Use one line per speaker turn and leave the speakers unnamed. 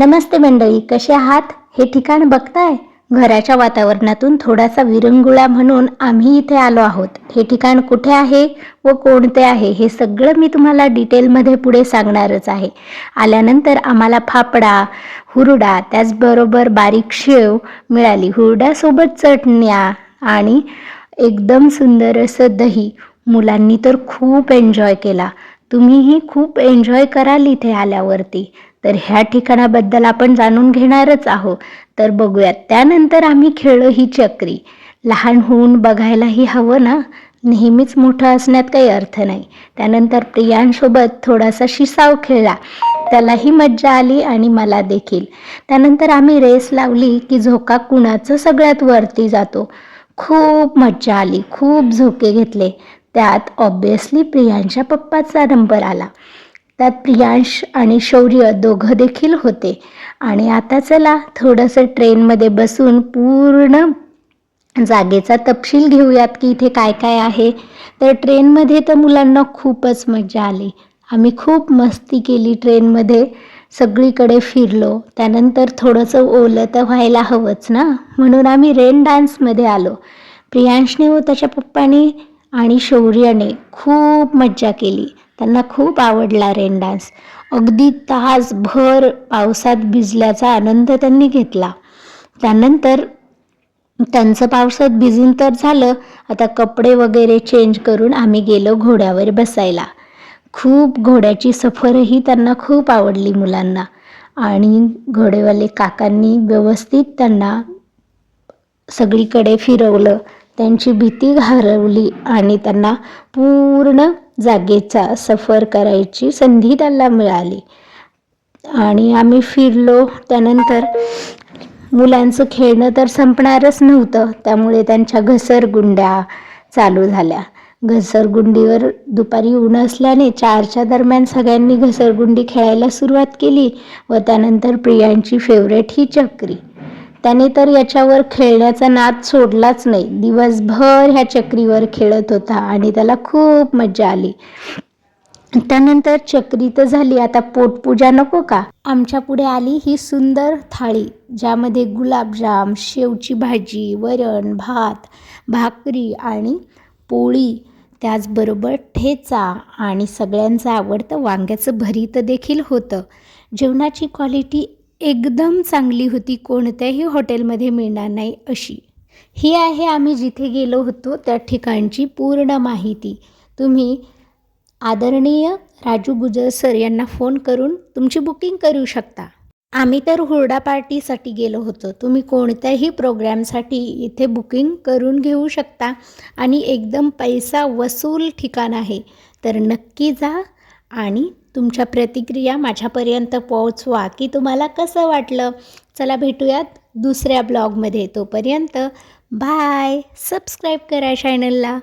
नमस्ते मंडळी कसे आहात? हे ठिकाण बघताय? घराच्या वातावरणातून थोडासा विरंगुळा म्हणून आम्ही इथे आलो आहोत. हे ठिकाण कुठे आहे व कोणते आहे हे सगळं मी तुम्हाला डिटेलमध्ये पुढे सांगणारच आहे. आल्यानंतर आम्हाला फाफडा हुरडा त्याचबरोबर बारीक शेव मिळाली. हुरड्यासोबत चटण्या आणि एकदम सुंदर असं दही मुलांनी तर खूप एन्जॉय केला. तुम्हीही खूप एन्जॉय कराल इथे आल्यावरती. तर ह्या ठिकाणाबद्दल आपण जाणून घेणारच आहोत. तर बघूयात त्यानंतर आम्ही खेळलो ही चक्री. लहान होऊन बघायलाही हवं ना? नेहमीच मोठं असण्यात काही अर्थ नाही. त्यानंतर प्रियांसोबत थोडासा शिसाव खेळला. त्यालाही मज्जा आली आणि मला देखील. त्यानंतर आम्ही रेस लावली की झोका कुणाचं सगळ्यात वरती जातो. खूप मज्जा आली खूप झोके घेतले. त्यात ऑब्विसली प्रियांच्या पप्पाचा नंबर आला. त्यात प्रियांश आणि शौर्य दोघं देखील होते. आणि आता चला थोडंसं ट्रेनमध्ये बसून पूर्ण जागेचा तपशील घेऊयात की इथे काय काय आहे. तर ट्रेनमध्ये तर मुलांना खूपच मजा आली. आम्ही खूप मस्ती केली ट्रेनमध्ये. सगळीकडे फिरलो. त्यानंतर थोडंसं ओलं तर व्हायला हवंच ना? म्हणून आम्ही रेन डान्समध्ये आलो. प्रियांशने व त्याच्या पप्पाने आणि शौर्याने खूप मज्जा केली. त्यांना खूप आवडला रेन डान्स. अगदी तासभर पावसात भिजल्याचा आनंद त्यांनी घेतला. त्यानंतर त्यांचं पावसात भिजून तर झालं आता कपडे वगैरे चेंज करून आम्ही गेलो घोड्यावर बसायला. खूप घोड्याची सफरही त्यांना खूप आवडली मुलांना. आणि घोडेवाले काकांनी व्यवस्थित त्यांना सगळीकडे फिरवलं. त्यांची भीती घालवली आणि त्यांना पूर्ण जागेचा सफर करायची संधी त्यांना मिळाली. आणि आम्ही फिरलो. त्यानंतर मुलांचं खेळणं तर संपणारच नव्हतं. त्यामुळे त्यांच्या घसरगुंड्या चालू झाल्या. घसरगुंडीवर दुपारी ऊन असल्याने चारच्या दरम्यान सगळ्यांनी घसरगुंडी खेळायला सुरुवात केली व त्यानंतर प्रियांची फेवरेट ही चक्री. त्याने तर याच्यावर खेळण्याचा नाद सोडलाच नाही. दिवसभर ह्या चक्रीवर खेळत होता आणि त्याला खूप मजा आली. त्यानंतर चक्री तर झाली. आता पोटपूजा नको का? आमच्या पुढे आली ही सुंदर थाळी ज्यामध्ये गुलाबजाम शेवची भाजी वरण भात भाकरी आणि पोळी त्याचबरोबर ठेचा आणि सगळ्यांचं आवडतं वांग्याचं भरीत देखील होतं. जेवणाची क्वालिटी एकदम चांगली होती कोणत्याही हॉटेलमध्ये मिळणार नाही अशी. ही आहे आम्ही जिथे गेलो होतो त्या ठिकाणची पूर्ण माहिती. तुम्ही आदरणीय राजू गुजर सर यांना फोन करून तुमची बुकिंग करू शकता. आम्ही तर हुरडा पार्टीसाठी गेलो होतो. तुम्ही कोणत्याही प्रोग्रॅमसाठी इथे बुकिंग करून घेऊ शकता आणि एकदम पैसा वसूल ठिकाण आहे. तर नक्की जा आणि तुमच्या प्रतिक्रिया माझ्यापर्यंत पोहोचवा. की तुम्हाला कसं वाटलं? चला भेटूयात दुसऱ्या ब्लॉगमध्ये. तोपर्यंत बाय. सबस्क्राईब करा चॅनलला